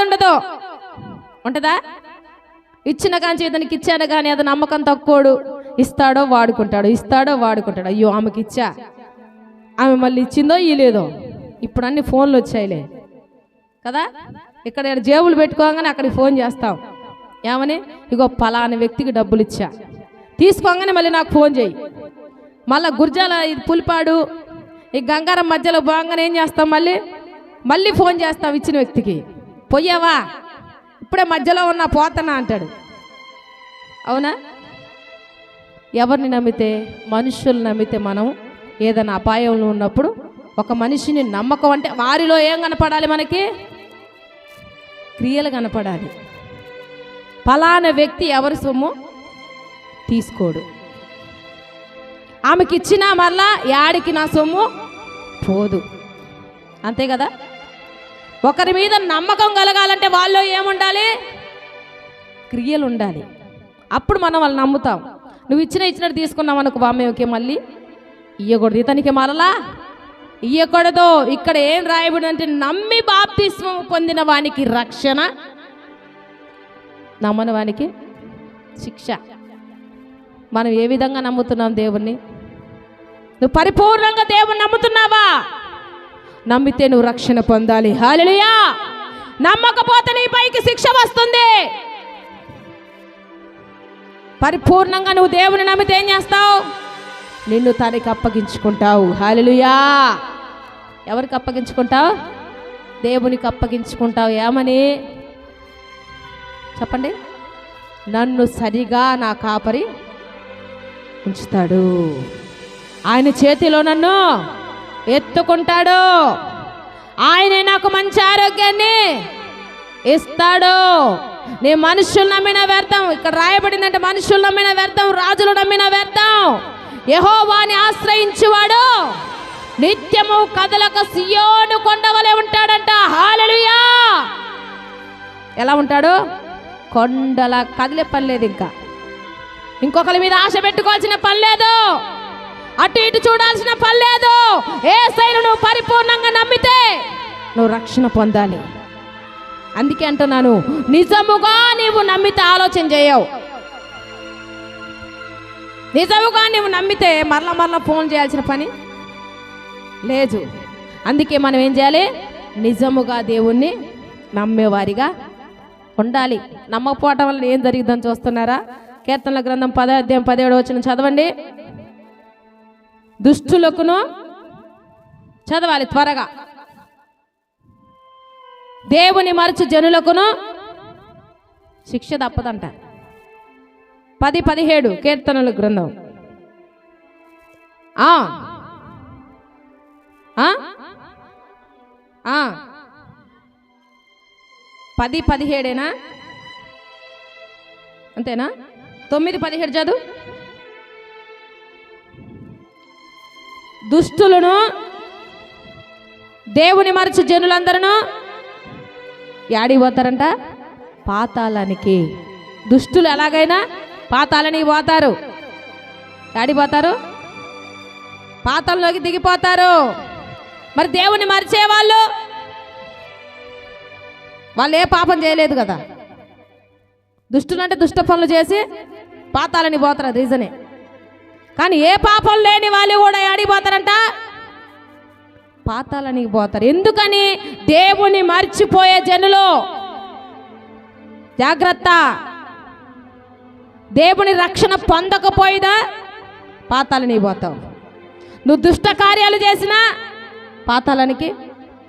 అనేది ఉండదు ఉంటుందా? ఇచ్చిన కాంచి ఇతనికి ఇచ్చాను కానీ అది నమ్మకం తక్కువడు. ఇస్తాడో వాడుకుంటాడు ఇస్తాడో వాడుకుంటాడు. అయ్యో ఆమెకి ఇచ్చా. ఆమె మళ్ళీ ఇచ్చిందో ఇలేదో ఇప్పుడు అన్ని ఫోన్లు వచ్చాయిలే. కదా? ఇక్కడ జేబులు పెట్టుకోగానే అక్కడికి ఫోన్ చేస్తాం ఏమని? ఇగో పలానా వ్యక్తికి డబ్బులు ఇచ్చా. తీసుకోగానే మళ్ళీ నాకు ఫోన్ చేయి. మళ్ళీ గుర్జాల ఇది పులిపాడు ఈ గంగారం మధ్యలో బాగానే ఏం చేస్తాం మళ్ళీ? మళ్ళీ ఫోన్ చేస్తాం ఇచ్చిన వ్యక్తికి. పోయావా? ఇప్పుడే మధ్యలో ఉన్న పోతనా అంటాడు. అవునా? ఎవరిని నమ్మితే మనుషులు నమ్మితే మనం ఏదైనా అపాయంలో ఉన్నప్పుడు ఒక మనిషిని నమ్మకం అంటే వారిలో ఏం కనపడాలి మనకి? క్రియలు కనపడాలి. ఫలానా వ్యక్తి ఎవరి సొమ్ము? తీసుకోడు. ఆమెకి ఇచ్చినా మళ్ళా యాడికి నా సొమ్ము? పోదు. అంతే కదా? ఒకరి మీద నమ్మకం కలగాలంటే వాళ్ళు ఏముండాలి? క్రియలు ఉండాలి అప్పుడు మనం వాళ్ళు నమ్ముతాం. నువ్వు ఇచ్చిన ఇచ్చినట్టు తీసుకున్నావు అనుకో బామ్మ ఓకే మళ్ళీ ఇయ్యకూడదు ఇతనికి మరలా ఇయ్యకూడదు. ఇక్కడ ఏం రాయబడి అంటే నమ్మి బాప్తిస్వం పొందిన వానికి రక్షణ నమ్మని వానికి శిక్ష. మనం ఏ విధంగా నమ్ముతున్నాం దేవుణ్ణి? నువ్వు పరిపూర్ణంగా దేవుని నమ్ముతున్నావా? నమ్మితే నువ్వు రక్షణ పొందాలి. హాలియా నమ్మకపోతే నీ పైకి శిక్ష వస్తుంది. పరిపూర్ణంగా నువ్వు దేవుని నమ్మితే ఏం చేస్తావు? నిన్ను తనకి అప్పగించుకుంటావు. హాలియా ఎవరికి అప్పగించుకుంటావు? దేవునికి అప్పగించుకుంటావు. ఏమని? చెప్పండి. నన్ను సరిగా నా కాపరి ఉంచుతాడు. ఆయన చేతిలో నన్ను ఎత్తుకుంటాడు? ఆయనే నాకు మంచి ఆరోగ్యాన్ని ఇస్తాడు? నీ మనుషులు నమ్మిన వ్యర్థం ఇక్కడ రాయబడిందంటే మనుషులు నమ్మిన వ్యర్థం రాజులు నమ్మిన వ్యర్థం. యహోవాని ఆశ్రయించువాడు. నిత్యము కదలక సియోను కొండవలే ఉంటాడంట. హాలలుయా ఎలా ఉంటాడు? కొండల కదిలే పని లేదు ఇంకా. ఇంకొకరి మీద ఆశ పెట్టుకోవాల్సిన పని లేదు. అటు ఇటు చూడాల్సిన పని లేదు. ఏ సైను నువ్వు పరిపూర్ణంగా నమ్మితే నువ్వు రక్షణ పొందాలి. అందుకే అంటున్నాను నిజముగా నీవు నమ్మితే ఆలోచన చేయవు. నిజముగా నువ్వు నమ్మితే మరల మరల ఫోన్ చేయాల్సిన పని లేదు. అందుకే మనం ఏం చేయాలి? నిజముగా దేవుణ్ణి నమ్మేవారిగా ఉండాలి. నమ్మకపోవటం వల్ల ఏం జరుగుతుందని చూస్తున్నారా? కీర్తనల గ్రంథం పద అధ్యాయం పదిహేడు వచ్చిన చదవండి. దుష్టులకును చదవాలి త్వరగా దేవుని మరచు జనులకును శిక్ష తప్పదంట పది పదిహేడు కీర్తనల గ్రంథం ఆ. ఆ? ఆ. పది పదిహేడేనా అంతేనా తొమ్మిది పదిహేడు చదువు దుష్టులను దేవుని మరచు జనులందరూ యాడికి పోతారంట పాతాళానికి. దుష్టులు ఎలాగైనా పాతాలని పోతారు. యాడిపోతారు పోతారు దిగిపోతారు. మరి దేవుని మరిచే వాళ్ళు? ఏ పాపం చేయలేదు కదా. దుష్టులంటే దుష్ట పనులు చేసి పాతాలని పోతారు రీజనే. కానీ ఏ పాపం లేని వాళ్ళు కూడా ఆడిపోతారంట పాతాలనికి పోతారు. ఎందుకని? దేవుని మర్చిపోయే జనులు. జాగ్రత్త. దేవుని రక్షణ పొందకపోయిదా పాతాలని పోతావు. నువ్వు దుష్ట కార్యాలు చేసినా పాతాలనికి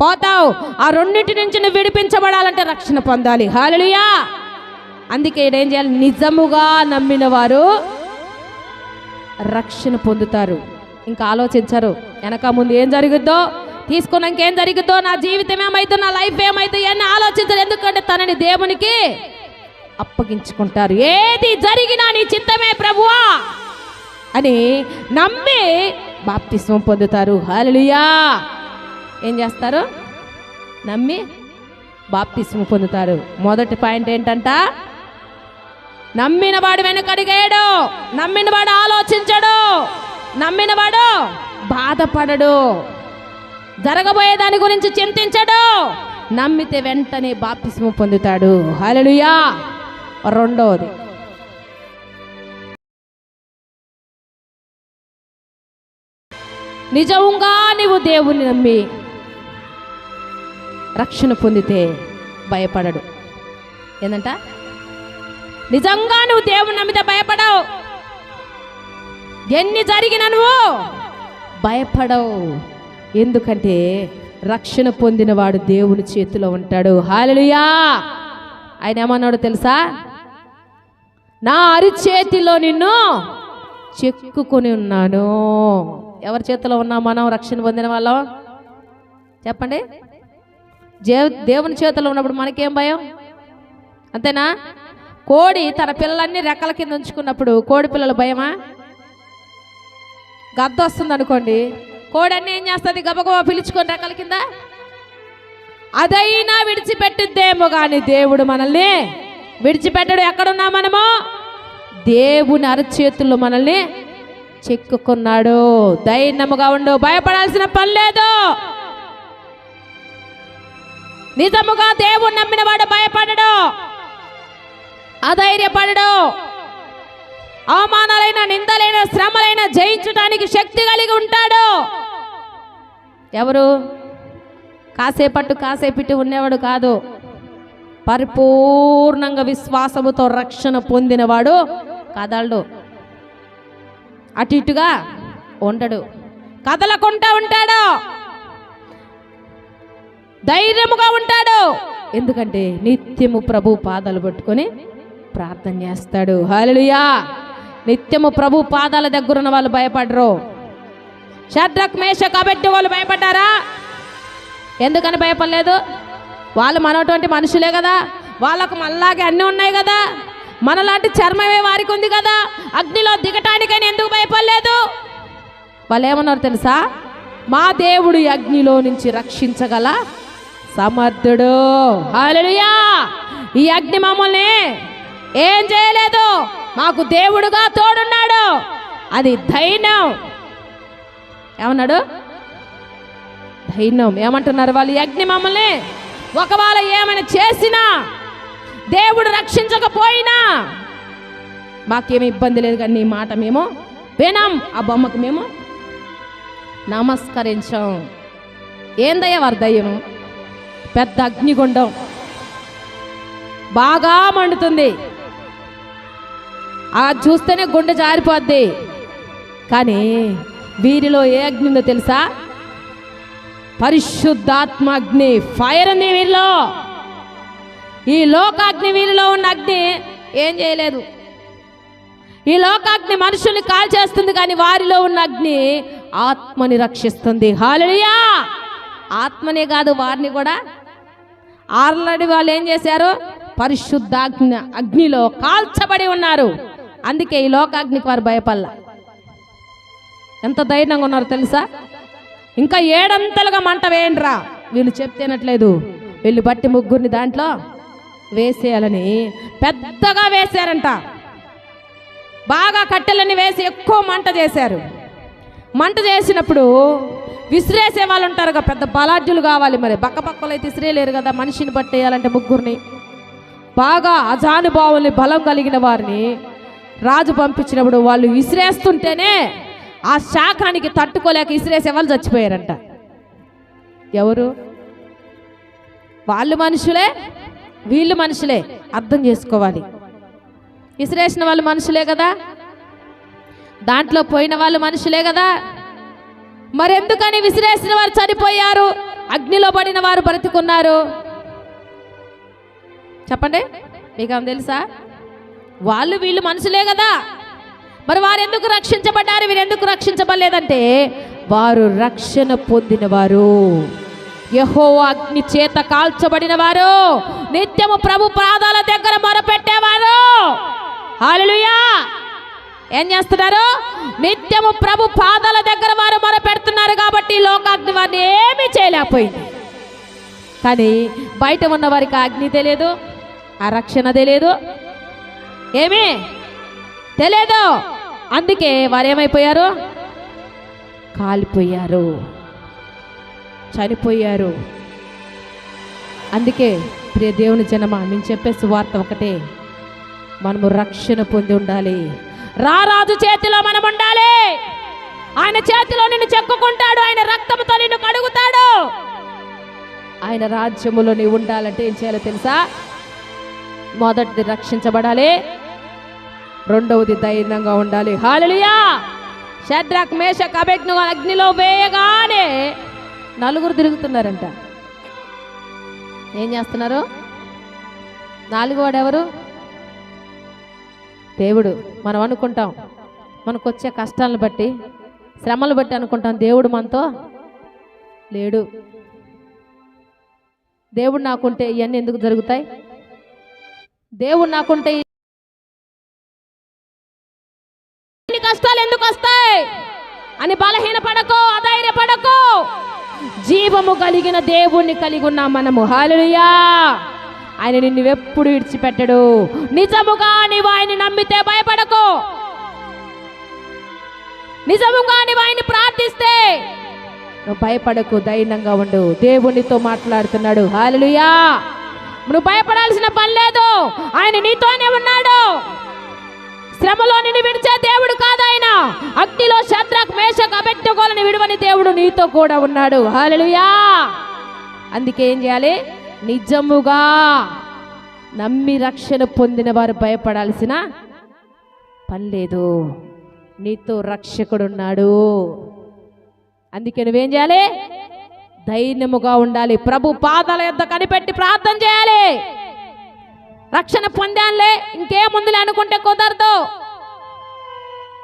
పోతావు. ఆ రెండింటి నుంచి నువ్వు విడిపించబడాలంటే రక్షణ పొందాలి. హాలలుయా అందుకే ఈడేం చేయాలి? నిజముగా నమ్మిన వారు రక్షణ పొందుతారు. ఇంకా ఆలోచించరు. వెనక ముందు ఏం జరుగుద్దో తీసుకున్నాక ఏం జరుగుద్దో నా జీవితం ఏమైతే నా లైఫ్ ఏమైతే అని ఆలోచించరు. ఎందుకంటే తనని దేవునికి అప్పగించుకుంటారు. ఏది జరిగినా నీ చిత్తమే ప్రభువా అని నమ్మి బాప్తిస్వం పొందుతారు. హల్లెలూయా! ఏం చేస్తారు? నమ్మి బాప్తిస్వం పొందుతారు. మొదటి పాయింట్ ఏంటంట? నమ్మినవాడు వెనకడిగాడు. నమ్మినవాడు ఆలోచించడు. నమ్మినవాడు బాధపడడు. జరగబోయే దాని గురించి చింతించడు. నమ్మితే వెంటనే బాప్తిస్మ పొందుతాడు. హలలుయా రెండవది నిజంగా నీవు దేవుని నమ్మి రక్షణ పొందితే భయపడడు. ఏందంట? నిజంగా నువ్వు దేవుని నమ్మితే భయపడవు. ఎన్ని జరిగినా నువ్వు భయపడవు. ఎందుకంటే రక్షణ పొందినవాడు దేవుని చేతిలో ఉంటాడు. హాలలుయా ఆయన ఏమన్నాడు తెలుసా? నా అరిచేతిలో నిన్ను చెక్కుకొని ఉన్నాను. ఎవరి చేతిలో ఉన్నాం మనం రక్షణ పొందిన వాళ్ళం? చెప్పండి. దేవుని చేతిలో ఉన్నప్పుడు మనకేం భయం? అంతేనా? కోడి తన పిల్లలన్నీ రెక్కల కింద ఉంచుకున్నప్పుడు కోడి పిల్లలు భయమా? గద్ద వస్తుంది అనుకోండి కోడి అన్నీ ఏం చేస్తుంది? గబగబా పిలుచుకొని రెక్కల కింద? అదైనా విడిచిపెట్టిద్దేమో కానీ దేవుడు మనల్ని విడిచిపెట్టడు. ఎక్కడున్నా మనము? దేవుని అరచేతుల్లో మనల్ని చెక్కుకున్నాడు. ధైర్యముగా ఉండు. భయపడాల్సిన పని లేదు. నిజముగా దేవుడు నమ్మిన వాడు భయపడడు. అధైర్యపడడు. అవమానాలైన నిందలైన శ్రమలైన జయించడానికి శక్తి కలిగి ఉంటాడు. ఎవరు? కాసేపట్టు కాసేపిట్టు ఉండేవాడు కాదు. పరిపూర్ణంగా విశ్వాసముతో రక్షణ పొందినవాడు కదలడు. అటు ఇటుగా ఉండడు. కదలకుండా ఉంటాడు. ధైర్యముగా ఉంటాడు. ఎందుకంటే నిత్యము ప్రభు పాదాలు పట్టుకొని ప్రార్థన చేస్తాడు. హల్లెలూయా. నిత్యము ప్రభు పాదాల దగ్గర ఉన్న వాళ్ళు భయపడరు. షడ్రక్ మేష కాబట్టి వాళ్ళు భయపడ్డారా? ఎందుకని భయపడలేదు? వాళ్ళు మనటువంటి మనుషులే కదా. వాళ్ళకు మళ్ళాగే అన్నీ ఉన్నాయి కదా. మనలాంటి చర్మమే వారికి ఉంది కదా. అగ్నిలో దిగటానికని ఎందుకు భయపడలేదు? వాళ్ళు ఏమన్నారు తెలుసా? మా దేవుడు ఈ అగ్నిలో నుంచి రక్షించగల సమర్థుడు. హల్లెలూయా. ఈ అగ్ని మమ్మల్ని ఏం చేయలేదు. మాకు దేవుడుగా తోడున్నాడు. అది ధైర్యం ఏమన్నాడు? ధైర్యం ఏమంటున్నారు వాళ్ళు యజ్ఞ అగ్ని మమ్మల్ని? ఒకవేళ ఏమైనా చేసినా దేవుడు రక్షించకపోయినా మాకేమి ఇబ్బంది లేదు కానీ నీ మాట మేము వినాం. ఆ బొమ్మకు మేము నమస్కరించాం. ఏందయ్య వారి దయ్యం పెద్ద అగ్నిగుండం. బాగా మండుతుంది. ఆ చూస్తేనే గుండె జారిపోద్ది. కానీ వీరిలో ఏ అగ్ని ఉందో తెలుసా? పరిశుద్ధాత్మ అగ్ని ఫైర్ ఉంది వీరిలో. ఈ లోకాగ్ని వీరిలో ఉన్న అగ్ని ఏం చేయలేదు. ఈ లోకాగ్ని మనుషుల్ని కాల్చేస్తుంది కానీ వారిలో ఉన్న అగ్ని ఆత్మని రక్షిస్తుంది. హాలలియా ఆత్మనే కాదు వారిని కూడా. ఆల్రెడీ వాళ్ళు ఏం చేశారు? పరిశుద్ధాగ్ని అగ్నిలో కాల్చబడి ఉన్నారు. అందుకే ఈ లోకాగ్నికి వారు భయపల్ల ఎంత ధైర్యంగా ఉన్నారు తెలుసా? ఇంకా ఏడంతలుగా మంట వేయండిరా. వీళ్ళు చెప్తేనట్లేదు వీళ్ళు బట్టి ముగ్గురిని దాంట్లో వేసేయాలని. పెద్దగా వేశారంట బాగా కట్టెలని వేసి ఎక్కువ మంట చేశారు. మంట చేసినప్పుడు విసిరేసే వాళ్ళు ఉంటారు కదా పెద్ద బలాఢ్యులు కావాలి మరి. బక్కపక్కలు అయితే విసిరేయలేరు కదా మనిషిని పట్టేయాలంటే ముగ్గురిని. బాగా అజానుభావుల్ని బలం కలిగిన వారిని రాజు పంపించినప్పుడు వాళ్ళు విసిరేస్తుంటేనే ఆ శాఖానికి తట్టుకోలేక విసిరేసే వాళ్ళు చచ్చిపోయారంట. ఎవరు? వాళ్ళు మనుషులే వీళ్ళు మనుషులే అర్థం చేసుకోవాలి. విసిరేసిన వాళ్ళు మనుషులే కదా? దాంట్లో పోయిన వాళ్ళు మనుషులే కదా? మరెందుకని విసిరేసిన వారు చనిపోయారు? అగ్నిలో పడిన వారు బ్రతికున్నారు? చెప్పండి మీకు తెలుసా? వాళ్ళు వీళ్ళు మనుషులే కదా. మరి వారు ఎందుకు రక్షించబడ్డారు? వీరు ఎందుకు రక్షించబడలేదంటే వారు రక్షణ పొందిన వారు యహో అగ్ని చేత కాల్చబడిన వారు. నిత్యము ప్రభు పాదాల దగ్గర మొరపెట్టేవారు. హల్లెలూయా. ఏం చేస్తున్నారు? నిత్యము ప్రభు పాదాల దగ్గర వారు మొరపెడుతున్నారు కాబట్టి లోకాగ్ని వారిని ఏమీ చేయలేకపోయింది. కానీ బయట ఉన్న వారికి అగ్ని తెలియదు ఆ రక్షణ తెలియదు ఏమి? తెలియదు అందుకే వారు ఏమైపోయారు? కాలిపోయారు. చనిపోయారు. అందుకే ప్రియ దేవుని జనమ నేను చెప్పే సువార్త ఒకటే. మనము రక్షణ పొంది ఉండాలి. రారాజు చేతిలో మనం ఉండాలి. ఆయన చేతిలో నిన్ను చెక్కుకుంటాడు. ఆయన రక్తంతో నిన్ను కడుగుతాడు. ఆయన రాజ్యములో నీవు ఉండాలంటే ఏం చేయాలో తెలుసా? మొదటిది రక్షించబడాలి. రెండవది ధైర్యంగా ఉండాలి. హాలలియా షడ్రాక్ మేష కబెట్ను అగ్నిలో వేయగానే నలుగురు తిరుగుతున్నారంట. ఏం చేస్తున్నారు? నాలుగు వాడు ఎవరు దేవుడు. మనం అనుకుంటాం. మనకు వచ్చే కష్టాలను బట్టి శ్రమలు బట్టి అనుకుంటాం. దేవుడు మనతో లేడు. దేవుడు నాకుంటే ఇవన్నీ ఎందుకు జరుగుతాయి? దేవుడు నాకుంటే కష్టాలు ఎందుకు వస్తాయి? అని బలహీన పడకో అధైర్య పడకో జీవము కలిగిన దేవుణ్ణి కలిగి ఉన్నాం మనము. హాలుయా ఆయన నిన్ను ఎప్పుడు విడిచిపెట్టడు. నిజముగా నీవు ఆయన నమ్మితే భయపడకు. నిజముగా నీవు ఆయన ప్రార్థిస్తే నువ్వు భయపడకు ధైర్యంగా ఉండు. దేవునితో మాట్లాడుతున్నాడు. హాలుయా నువ్వు భయపడాల్సిన పని లేదు. ఆయన నీతోనే ఉన్నాడు. శ్రమలో నిన్ను విడిచే దేవుడు కాదు ఆయన. అగ్నిలో శత్రక్ మేషకు అబెట్టుకోలని విడువని దేవుడు నీతో కూడా ఉన్నాడు. హాలలుయా అందుకే ఏం చేయాలి? నిజముగా నమ్మి రక్షణ పొందిన వారు భయపడాల్సిన పని లేదు. నీతో రక్షకుడున్నాడు అందుకే నువ్వేం చేయాలి? ధైర్యముగా ఉండాలి. ప్రభు పాదాల యొద్ద కనిపెట్టి ప్రార్థన చేయాలి. రక్షణ పొందానులే. ఇంకేముందులే అనుకుంటే కుదరదు.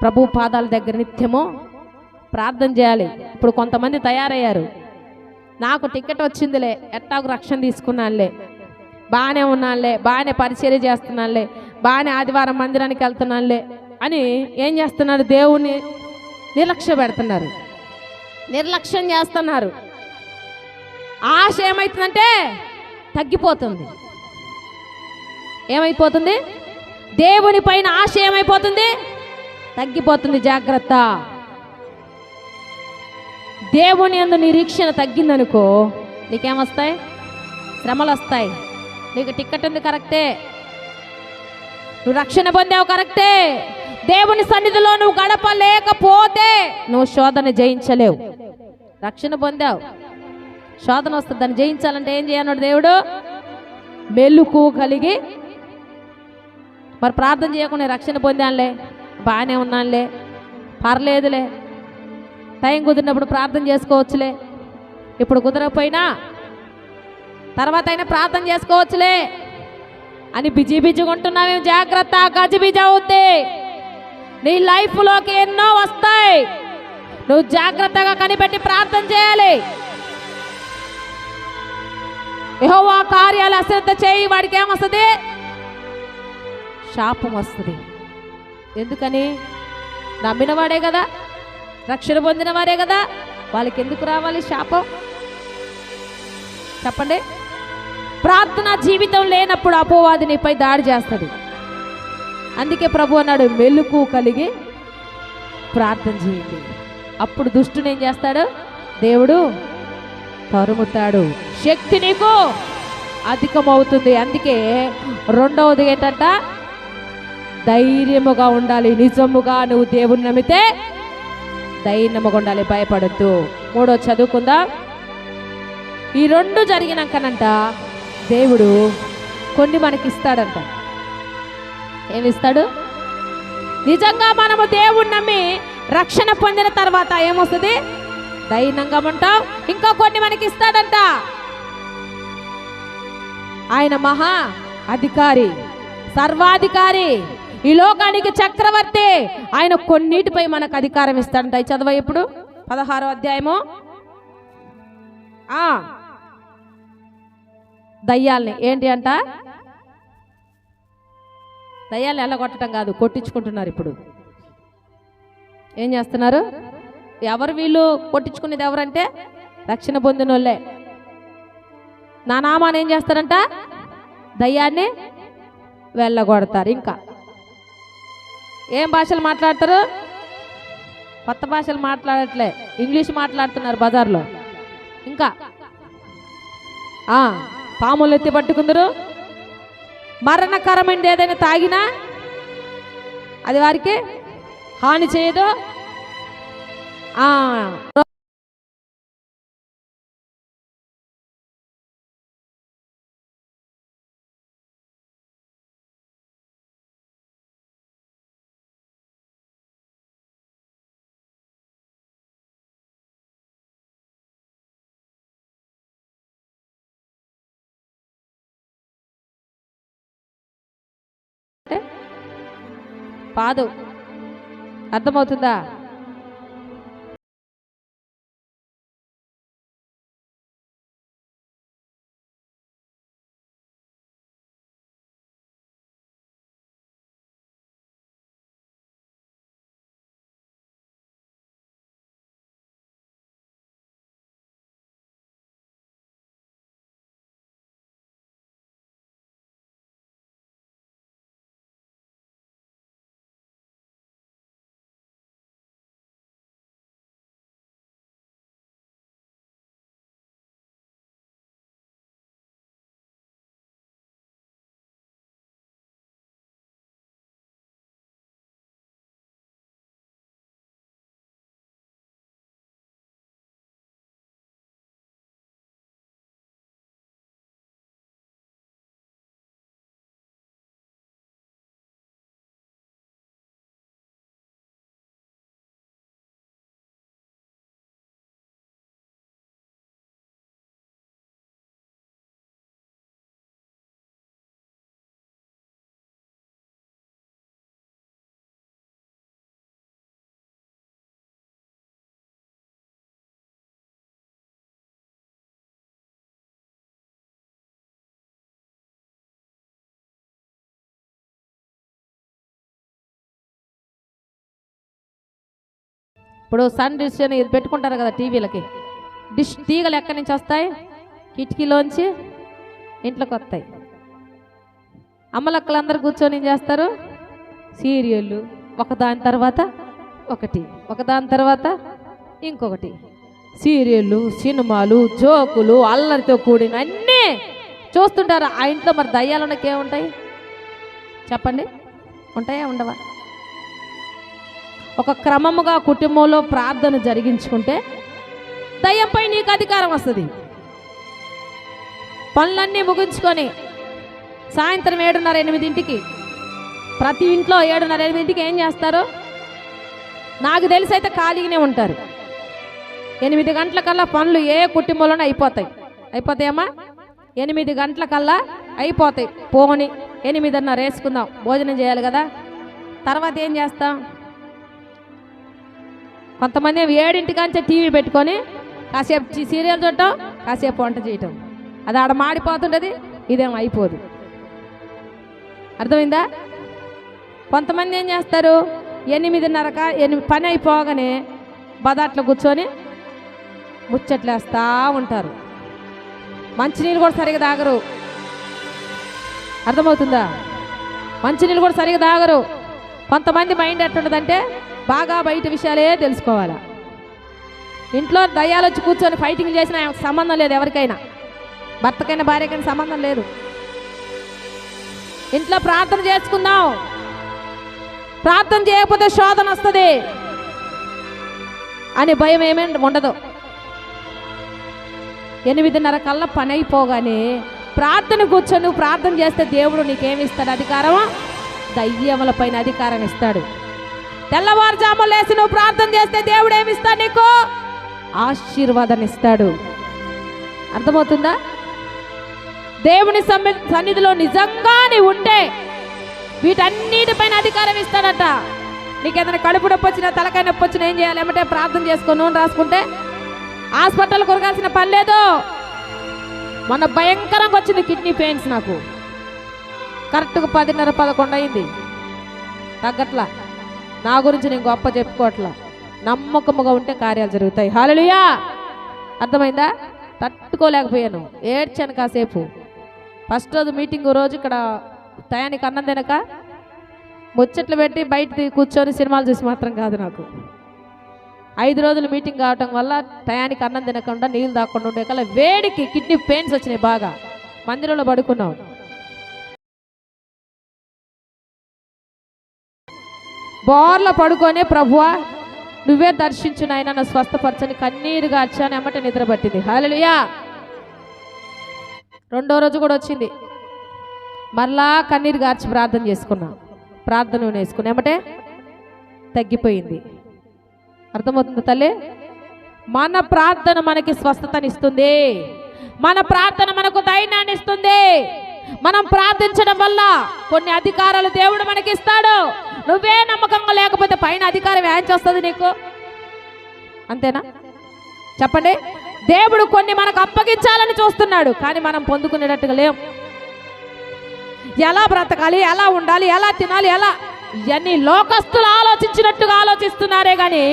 ప్రభు పాదాల దగ్గర నిత్యము ప్రార్థన చేయాలి. ఇప్పుడు కొంతమంది తయారయ్యారు. నాకు టికెట్ వచ్చిందిలే. ఎట్టాకు రక్షణ తీసుకున్నానులే. బాగానే ఉన్నానులే. బాగానే పరిచర్య చేస్తున్నానులే. బాగానే ఆదివారం మందిరానికి వెళ్తున్నానులే అని ఏం చేస్తున్నారు? దేవుణ్ణి నిర్లక్ష్య పెడుతున్నారు. నిర్లక్ష్యం చేస్తున్నారు. ఆశ ఏమవుతుందంటే తగ్గిపోతుంది. ఏమైపోతుంది? దేవుని పైన ఆశ ఏమైపోతుంది? తగ్గిపోతుంది జాగ్రత్త. దేవుని అందు నిరీక్షణ తగ్గిందనుకో నీకేమొస్తాయి? శ్రమలు వస్తాయి నీకు టిక్కెట్ ఉంది కరెక్టే. నువ్వు రక్షణ పొందావు కరెక్టే. దేవుని సన్నిధిలో నువ్వు గడపలేకపోతే నువ్వు శోధన జయించలేవు. రక్షణ పొందావు. శోధన వస్తుంది. దాన్ని జయించాలంటే ఏం చేయన్నాడు దేవుడు? మెలుకు కలిగి మరి ప్రార్థన చేయకుండా రక్షణ పొందానులే. బాగానే ఉన్నానులే. పర్లేదులే. టైం కుదిరినప్పుడు ప్రార్థన చేసుకోవచ్చులే. ఇప్పుడు కుదరకపోయినా తర్వాత అయినా ప్రార్థన చేసుకోవచ్చులే. అని బిజీ బిజీగా ఉంటున్నావేం జాగ్రత్త గజిబిజి అవుద్ది నీ లైఫ్లోకి ఎన్నో వస్తాయి. నువ్వు జాగ్రత్తగా కనిపెట్టి ప్రార్థన చేయాలి. యహోవా కార్యాలు అశ్రద్ధ చేయి వాడికి ఏమొస్తుంది శాపం వస్తుంది. ఎందుకని? నమ్మినవాడే కదా. రక్షణ పొందిన వారే కదా. వాళ్ళకి ఎందుకు రావాలి శాపం? చెప్పండి. ప్రార్థన జీవితం లేనప్పుడు అపోవాది నీపై దాడి చేస్తుంది. అందుకే ప్రభు అన్నాడు మెలుకు కలిగి ప్రార్థన చేయండి. అప్పుడు దుష్టుని ఏం చేస్తాడు? దేవుడు తరుముతాడు శక్తి నీకు అధికమవుతుంది. అందుకే రెండవది ఏంటంట? ధైర్యముగా ఉండాలి. నిజముగా నువ్వు దేవుని నమ్మితే ధైర్యముగా ఉండాలి. భయపడద్దు. మూడో చదువుకుందా. ఈ రెండు జరిగినాకనంట దేవుడు కొన్ని మనకి ఇస్తాడంట ఏమిస్తాడు? నిజంగా మనము దేవుణ్ణి నమ్మి రక్షణ పొందిన తర్వాత ఏమొస్తుంది? దైనంగా ఉంటాం ఇంకా కొన్ని మనకి ఇస్తాడంట ఆయన మహా అధికారి సర్వాధికారి ఈ లోకానికి చక్రవర్తి. ఆయన కొన్నిటిపై మనకు అధికారం ఇస్తాడంట. చదవ ఇప్పుడు పదహారో అధ్యాయము. ఆ. దయ్యాల్ని ఏంటి అంట? దయ్యాలు ఎల్లగొట్టడం కాదు కొట్టించుకుంటున్నారు ఇప్పుడు. ఏం చేస్తున్నారు? ఎవరు వీళ్ళు కొట్టించుకునేది ఎవరంటే రక్షణ పొందిన వాళ్ళే నా నామాన్ని ఏం చేస్తారంట? దయ్యాన్ని వెళ్ళగొడతారు ఇంకా. ఏం భాషలు మాట్లాడతారు? కొత్త భాషలు మాట్లాడట్లే. ఇంగ్లీష్ మాట్లాడుతున్నారు బజార్లో. ఇంకా. పాములు ఎత్తి పట్టుకుందరు. మరణకరమైనది ఏదైనా తాగినా? అది వారికి హాని చేయదు? పాదు. అర్థమవుతుందా? ఇప్పుడు సన్ డిష్ అని ఇది పెట్టుకుంటారు కదా టీవీలకి. డిష్ తీగలు ఎక్కడి నుంచి వస్తాయి? కిటికీలోంచి ఇంట్లోకి వస్తాయి. అమ్మలక్కలందరూ కూర్చొని ఏం చేస్తారు? సీరియళ్ళు. ఒకదాని తర్వాత ఒకటి. ఒకదాని తర్వాత ఇంకొకటి. సీరియళ్ళు సినిమాలు జోకులు అల్లరితో కూడిన అన్నీ చూస్తుంటారు. ఆ ఇంట్లో మరి దయ్యాలు ఏముంటాయి చెప్పండి. ఉంటాయా ఉండవా? ఒక క్రమముగా కుటుంబంలో ప్రార్థన జరిగించుకుంటే దయ్యంపై నీకు అధికారం వస్తుంది. పనులన్నీ ముగించుకొని సాయంత్రం ఏడున్నర ఎనిమిదింటికి ప్రతి ఇంట్లో ఏడున్నర ఎనిమిదింటికి ఏం చేస్తారు? నాకు తెలిసి అయితే ఖాళీగానే ఉంటారు. ఎనిమిది గంటలకల్లా పనులు ఏ కుటుంబంలోనే అయిపోతాయి. అయిపోతాయమ్మా? ఎనిమిది గంటలకల్లా అయిపోతాయి. పోని ఎనిమిదిన్నర వేసుకుందాం. భోజనం చేయాలి కదా? తర్వాత ఏం చేస్తాం? కొంతమంది ఏడింటికాంచే టీవీ పెట్టుకొని కాసేపు సీరియల్ చూడటం కాసేపు వంట చేయటం. అది ఆడ మాడిపోతుంటుంది ఇదేం అయిపోదు. అర్థమైందా? కొంతమంది ఏం చేస్తారు? ఎనిమిదిన్నరక ఎనిమిది పని అయిపోగానే బదాట్లో కూర్చొని ముచ్చట్లేస్తూ ఉంటారు. మంచినీళ్ళు కూడా సరిగా తాగరు. అర్థమవుతుందా? మంచినీళ్ళు కూడా సరిగా తాగరు. కొంతమంది మైండ్ ఎట్టుండదంటే బాగా బయట విషయాలే తెలుసుకోవాలి? ఇంట్లో దయ్యాలు వచ్చి కూర్చొని ఫైటింగ్ చేసిన ఆయనకు సంబంధం లేదు ఎవరికైనా. భర్తకైనా భార్యకైనా సంబంధం లేదు. ఇంట్లో ప్రార్థన చేసుకుందాం. ప్రార్థన చేయకపోతే శోధన వస్తుంది. అని భయం ఏమీ ఉండదు. ఎనిమిదిన్నర కల్లా పని అయిపోగానే ప్రార్థన కూర్చొని నువ్వు ప్రార్థన చేస్తే దేవుడు నీకేమిస్తాడు అధికారం దయ్యముల పైన అధికారం ఇస్తాడు. తెల్లవారుజాము లేసి నువ్వు ప్రార్థన చేస్తే దేవుడు ఏమిస్తాడు నీకు? ఆశీర్వాదాన్ని ఇస్తాడు అర్థమవుతుందా? దేవుని సన్నిధిలో నిజంగా నీ ఉంటే వీటన్నిటిపైన అధికారం ఇస్తాడట. నీకు ఏదైనా కడుపు నొప్పి వచ్చినా తలకాయ నొప్పి వచ్చినా ఏం చేయాలి? ఏమంటే ప్రార్థన చేసుకొని నూనె రాసుకుంటే. హాస్పిటల్ కొరగాల్సిన పని లేదు. మొన్న భయంకరంగా వచ్చింది కిడ్నీ పెయిన్స్ నాకు. కరెక్ట్గా పదిన్నర పదకొండు అయింది. తగ్గట్లా. నా గురించి నేను గొప్ప చెప్పుకోవట్లా. నమ్మకముగా ఉంటే కార్యాలు జరుగుతాయి. హాలలుయా అర్థమైందా? తట్టుకోలేకపోయాను. ఏడ్చాను కాసేపు. ఫస్ట్ రోజు మీటింగ్ రోజు ఇక్కడ టయానికి అన్నం తినక ముచ్చట్లు పెట్టి బయట కూర్చొని సినిమాలు చూసి మాత్రం కాదు నాకు. ఐదు రోజులు మీటింగ్ కావటం వల్ల టయానికి అన్నం తినకుండా నీళ్ళు తాకుండా ఉండే కల వేడికి కిడ్నీ పెయిన్స్ వచ్చినాయి బాగా. మందిరంలో పడుకున్నావు బోర్ల పడుకొని ప్రభువా నువ్వే దర్శించు నాయన నా స్వస్థపరచని కన్నీరు గార్చని ఎమ్మట నిద్ర పట్టింది హాలలుయా రెండో రోజు కూడా వచ్చింది. మరలా కన్నీరు గార్చి ప్రార్థన చేసుకున్నా. ప్రార్థన వేసుకున్నా ఏమంటే తగ్గిపోయింది. అర్థమవుతుంది తల్లి? మన ప్రార్థన మనకి స్వస్థతనిస్తుంది. మన ప్రార్థన మనకు ధైర్యాన్ని ఇస్తుంది మనం ప్రార్థించడం వల్ల కొన్ని అధికారాలు దేవుడు మనకి ఇస్తాడు నువ్వే నమ్మకంగా లేకపోతే పైన అధికారం ఏం చేస్తుంది నీకు? అంతేనా? చెప్పండి. దేవుడు కొన్ని మనకు అప్పగించాలని చూస్తున్నాడు కానీ మనం పొందుకునేటట్టుగా లేం. ఎలా బ్రతకాలి ఎలా ఉండాలి ఎలా తినాలి ఎలా? ఇవన్నీ లోకస్తులు ఆలోచించినట్టుగా ఆలోచిస్తున్నారే కానీ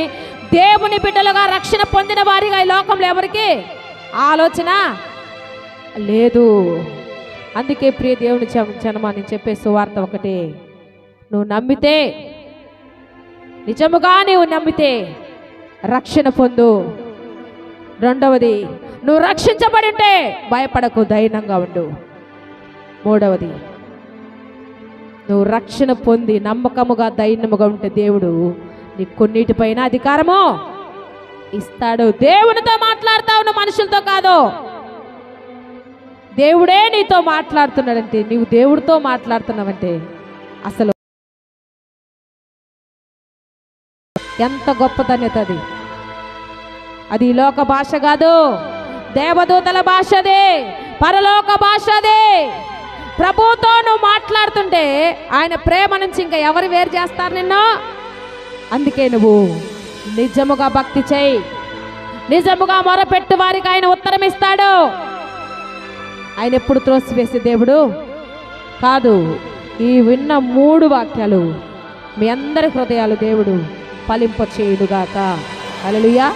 దేవుని బిడ్డలుగా రక్షణ పొందిన వారిగా ఈ లోకంలో ఎవరికి? ఆలోచన లేదు. అందుకే ప్రియ దేవుని జనమా నేను చెప్పే సువార్త ఒకటే. నువ్వు నమ్మితే నిజముగా నువ్వు నమ్మితే రక్షణ పొందు. రెండవది నువ్వు రక్షించబడి ఉంటే భయపడకు ధైర్యంగా ఉండు. మూడవది నువ్వు రక్షణ పొంది నమ్మకముగా ధైర్యముగా ఉంటే దేవుడు నీ కొన్నిటిపైన అధికారము ఇస్తాడు. దేవునితో మాట్లాడతావు నువ్వు మనుషులతో కాదు. దేవుడే నీతో మాట్లాడుతున్నాడంటే నీవు దేవుడితో మాట్లాడుతున్నావంటే అసలు ఎంత గొప్ప ధన్యత అది. అది ఈ లోక భాష కాదు. దేవదూతల భాషదే పరలోక భాషదే ప్రభుతో నువ్వు మాట్లాడుతుంటే ఆయన ప్రేమ నుంచి ఇంకా ఎవరు వేరు చేస్తారు నిన్ను? అందుకే నువ్వు నిజముగా భక్తి చేయి. నిజముగా మొరపెట్టు వారికి ఆయన ఉత్తరం ఇస్తాడు ఆయన ఎప్పుడు త్రోసివేసే దేవుడు? కాదు ఈ విన్న మూడు వాక్యాలు మీ అందరి హృదయాలు దేవుడు ఫలింప చేయుడుగాక అలలుయా